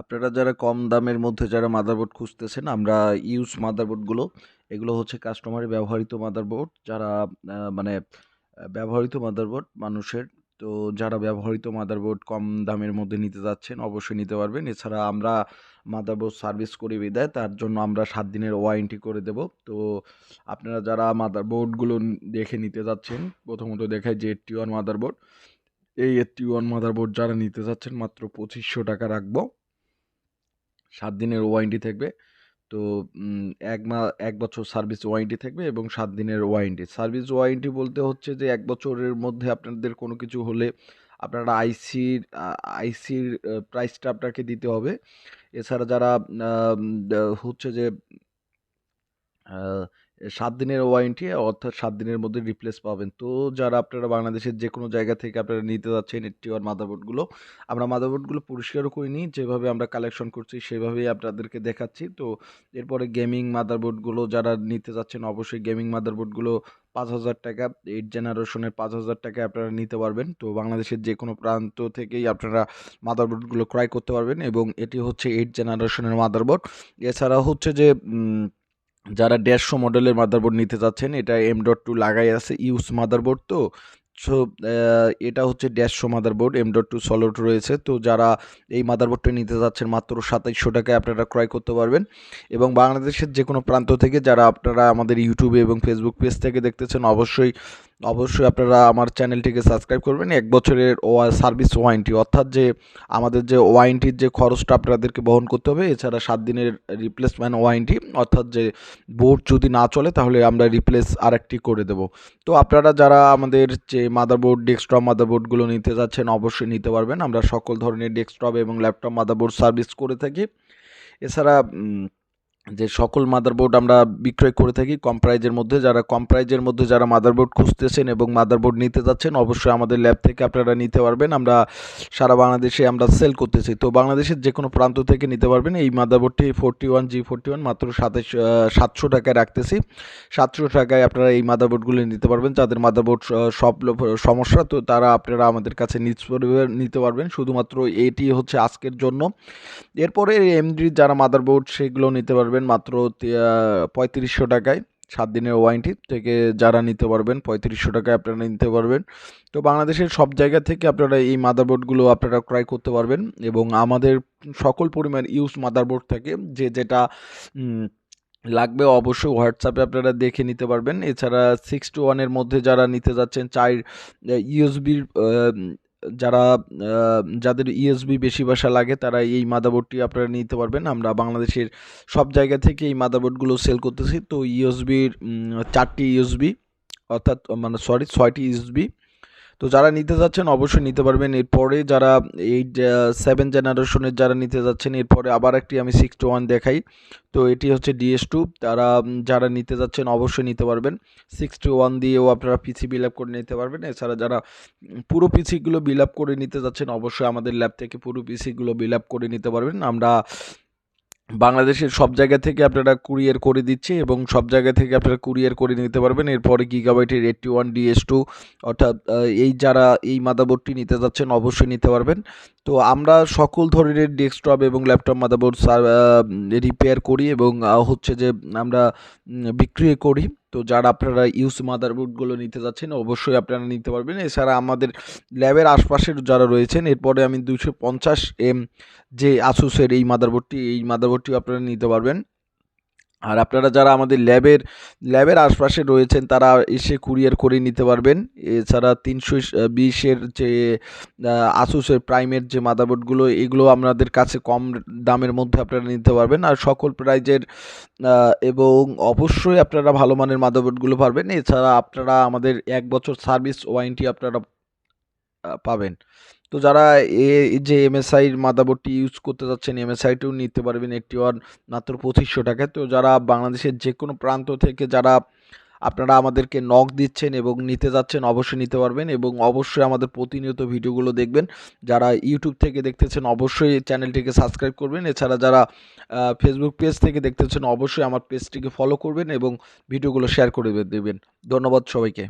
আপনারা যারা কম দামের মধ্যে যারা মাদারবোর্ড খুঁজতেছেন, আমরা ইউজ মাদারবোর্ডগুলো এগুলো হচ্ছে কাস্টমারের ব্যবহৃত মাদারবোর্ড যারা মানে ব্যবহৃত মাদারবোর্ড মানুষের। তো যারা ব্যবহৃত মাদারবোর্ড কম দামের মধ্যে নিতে যাচ্ছেন, অবশ্যই নিতে পারবেন। এছাড়া আমরা মাদারবোর্ড সার্ভিস করি বিদায়, তার জন্য আমরা সাত দিনের ওয়ারেন্টি করে দেব। তো আপনারা যারা মাদারবোর্ডগুলো দেখে নিতে যাচ্ছেন, প্রথমত দেখায় যে এইটটি ওয়ান মাদারবোর্ড এই এইটটি ওয়ান মাদারবোর্ড যারা নিতে যাচ্ছেন, মাত্র পঁচিশশো টাকা রাখব। সাত দিনের ওয়ারেন্টি থাকবে। তো এক মা, এক বছর সার্ভিস ওয়ারেন্টি থাকবে এবং সাত দিনের ওয়ারেন্টি সার্ভিস ওয়ারেন্টি বলতে হচ্ছে যে, এক বছরের মধ্যে আপনাদের কোনো কিছু হলে আপনারা আইসির আইসির প্রাইসটা আপনাকে দিতে হবে। এছাড়া যারা হচ্ছে যে সাত দিনের ওয়ারেন্টি অর্থাৎ সাত দিনের মধ্যে রিপ্লেস পাবেন। তো যারা আপনারা বাংলাদেশের যে কোনো জায়গা থেকে আপনারা নিতে যাচ্ছেন ওয়ান মাদারবোর্ডগুলো আমরা মাদারবোর্ডগুলো পরিষ্কারও করিনি যেভাবে আমরা কালেকশন করছি সেভাবেই আপনাদেরকে দেখাচ্ছি। তো এরপরে গেমিং মাদারবোর্ডগুলো যারা নিতে যাচ্ছেন, অবশ্যই গেমিং মাদারবোর্ডগুলো পাঁচ হাজার টাকা এইট জেনারেশনের পাঁচ হাজার টাকায় আপনারা নিতে পারবেন। তো বাংলাদেশের যে কোনো প্রান্ত থেকেই আপনারা মাদারবোর্ডগুলো ক্রয় করতে পারবেন এবং এটি হচ্ছে এইট জেনারেশনের মাদারবোর্ড এছাড়া হচ্ছে যে যারা দেড়শো মডেলের মাদারবোর্ড নিতে চাচ্ছেন, এটা এম ডট টু লাগাই আছে ইউস মাদারবোর্ড তো। সো এটা হচ্ছে দেড়শো motherboard M dot two slot রয়েছে। তো যারা এই মাদারবোর্ডটা নিতে যাচ্ছেন মাত্র সাতাইশশো টাকায় আপনারা ক্রয় করতে পারবেন। এবং বাংলাদেশের যে কোনো প্রান্ত থেকে যারা আপনারা আমাদের ইউটিউবে এবং ফেসবুক পেজ থেকে দেখতেছেন, অবশ্যই অবশ্যই আপনারা আমার চ্যানেলটিকে সাবস্ক্রাইব করবেন। এক বছরের সার্ভিস ওয়ারেন্টি, অর্থাৎ যে আমাদের যে ওয়ারেন্টির যে খরচটা আপনাদেরকে বহন করতে হবে, এছাড়া সাত দিনের রিপ্লেসমেন্ট ওয়ারেন্টি অর্থাৎ যে বোর্ড যদি না চলে, তাহলে আমরা রিপ্লেস আরেকটি করে দেব। তো আপনারা যারা আমাদের যে মাদারবোর্ড ডেস্কটপ মাদারবোর্ডগুলো নিতে যাচ্ছেন, অবশ্যই নিতে পারবেন। আমরা সকল ধরনের ডেস্কটপ এবং ল্যাপটপ মাদারবোর্ড সার্ভিস করে থাকি। এছাড়া যে সকল মাদারবোর্ড আমরা বিক্রয় করে থাকি, কম প্রাইজের মধ্যে। যারা কম প্রাইজের মধ্যে যারা মাদারবোর্ড খুঁজতেছেন এবং মাদারবোর্ড নিতে যাচ্ছেন, অবশ্যই আমাদের ল্যাব থেকে আপনারা নিতে পারবেন। আমরা সারা বাংলাদেশে আমরা সেল করতেছি। তো বাংলাদেশের যে কোনো প্রান্ত থেকে নিতে পারবেন। এই মাদারবোর্ডটি forty one G forty one মাত্র সাতাশ সাতশো টাকায় রাখতেছি। সাতশো টাকায় আপনারা এই মাদারবোর্ডগুলি নিতে পারবেন। যাদের মাদারবোর্ড সব সমস্যা, তো তারা আপনারা আমাদের কাছে নিজ নিতে পারবেন। শুধুমাত্র এটি হচ্ছে আজকের জন্য। এরপরে এমডি যারা মাদারবোর্ড সেগুলো নিতে পারবেন মাত্র পঁয়ত্রিশশো টাকায় সাত দিনের ওয়ারেন্টি থেকে যারা নিতে পারবেন পঁয়ত্রিশশো টাকায় আপনারা নিতে পারবেন। তো বাংলাদেশের সব জায়গা থেকে আপনারা এই মাদারবোর্ডগুলো আপনারা ক্রয় করতে পারবেন এবং আমাদের সকল পরিমাণ ইউজ মাদারবোর্ড থাকে যে যেটা লাগবে অবশ্যই হোয়াটসঅ্যাপে আপনারা দেখে নিতে পারবেন। এছাড়া সিক্স টু ওয়ানের মধ্যে যারা নিতে যাচ্ছেন চার ইউএসবির যারা যাদের ইউএসবি বেশি বাসা লাগে, তারা এই মাদাবোর্ডটি আপনারা নিতে পারবেন। আমরা বাংলাদেশের সব জায়গা থেকে এই মাদারবোর্ডগুলো সেল করতেছি। তো ইউএসবির চারটি ইউএসবি অর্থাৎ মানে সরি ছয়টি ইউএসবি তো যারা নিতে যাচ্ছেন অবশ্যই নিতে পারবেন। এরপরে যারা এইট সেভেন জেনারেশনের যারা নিতে যাচ্ছেন, এরপরে আবার একটি আমি সিক্স টু ওয়ান দেখাই। তো এটি হচ্ছে ডিএস টু তারা যারা নিতে যাচ্ছেন অবশ্যই নিতে পারবেন। সিক্স টু ওয়ান দিয়েও আপনারা পিসি বিল আপ করে নিতে পারবেন। এছাড়া যারা পুরো পিসিগুলো বিল আপ করে নিতে যাচ্ছেন, অবশ্যই আমাদের ল্যাব থেকে পুরো পিসিগুলো বিল আপ করে নিতে পারবেন। আমরা বাংলাদেশের সব জায়গা থেকে আপনারা কুরিয়ার করে দিচ্ছে এবং সব জায়গা থেকে আপনারা কুরিয়ার করে নিতে পারবেন। এরপরে গিগাবাইটের এইটটি ওয়ান ডিএস টু অর্থাৎ এই যারা এই মাদাবোর্ডটি নিতে যাচ্ছেন অবশ্যই নিতে পারবেন। তো আমরা সকল ধরনের ডেস্কটপ এবং ল্যাপটপ মাদারবোর্ড রিপেয়ার করি এবং হচ্ছে যে আমরা বিক্রি করি। তো যারা আপনারা ইউজ মাদারবোর্ডগুলো নিতে যাচ্ছেন, অবশ্যই আপনারা নিতে পারবেন। এছাড়া আমাদের ল্যাবের আশপাশের যারা রয়েছেন, এরপরে আমি দুশো পঞ্চাশ এম যে আসুসের এই মাদারবোর্ডটি এই মাদারবোর্ডটি আপনারা নিতে পারবেন। আর আপনারা যারা আমাদের ল্যাবের ল্যাবের আশপাশে রয়েছেন, তারা এসে কুরিয়ার করে নিতে পারবেন। এছাড়া তিনশো বিশের যে আসুসের প্রাইমের যে মাদারবোর্ডগুলো, এগুলো আপনাদের কাছে কম দামের মধ্যে আপনারা নিতে পারবেন। আর সকল প্রাইজের এবং অবশ্যই আপনারা ভালো মানের মাদারবোর্ডগুলো পারবেন। এছাড়া আপনারা আমাদের এক বছর সার্ভিস ওয়ারেন্টি আপনারা পাবেন। তো যারা এ, যে এমএসআইর মাদারবোর্ডটি ইউজ করতে যাচ্ছেন এমএসআইটিও নিতে পারবেন একটি ওয়ান মাত্র পঁচিশশো টাকায়। তো যারা বাংলাদেশের যে কোনো প্রান্ত থেকে যারা আপনারা আমাদেরকে নক দিচ্ছেন এবং নিতে যাচ্ছেন, অবশ্যই নিতে পারবেন এবং অবশ্যই আমাদের প্রতিনিয়ত ভিডিওগুলো দেখবেন। যারা ইউটিউব থেকে দেখতেছেন, অবশ্যই চ্যানেলটিকে সাবস্ক্রাইব করবেন। এছাড়া যারা ফেসবুক পেজ থেকে দেখতেছেন, অবশ্যই আমার পেজটিকে ফলো করবেন এবং ভিডিওগুলো শেয়ার করে দেবেন। ধন্যবাদ সবাইকে।